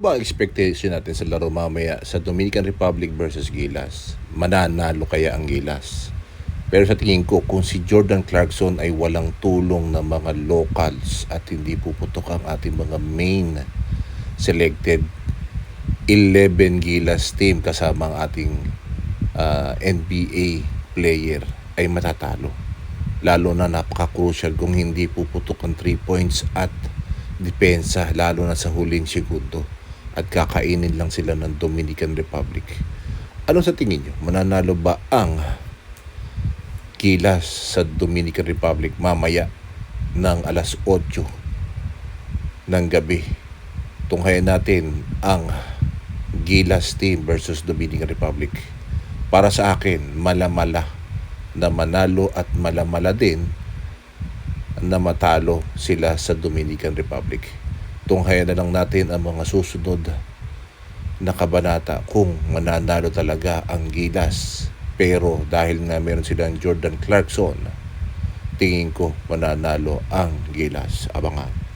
ba expectation natin sa laro mamaya sa Dominican Republic versus Gilas? Mananalo kaya ang Gilas? Pero sa tingin ko, kung si Jordan Clarkson ay walang tulong ng mga locals at hindi puputok ang ating mga main selected 11 Gilas team kasama ang ating ah, NBA player ay matatalo. Lalo na napaka-crucial kung hindi puputok ang 3 points at depensa lalo na sa huling segundo at kakainin lang sila ng Dominican Republic. Ano sa tingin nyo? Mananalo ba ang Gilas sa Dominican Republic mamaya ng alas 8 ng gabi? Tunghayan natin ang Gilas team versus Dominican Republic. Para sa akin, malamala na manalo at malamala din na matalo sila sa Dominican Republic. Tunghayan na lang natin ang mga susunod na kabanata kung mananalo talaga ang Gilas. Pero dahil nga meron silang Jordan Clarkson, tingin ko mananalo ang Gilas. Abangan.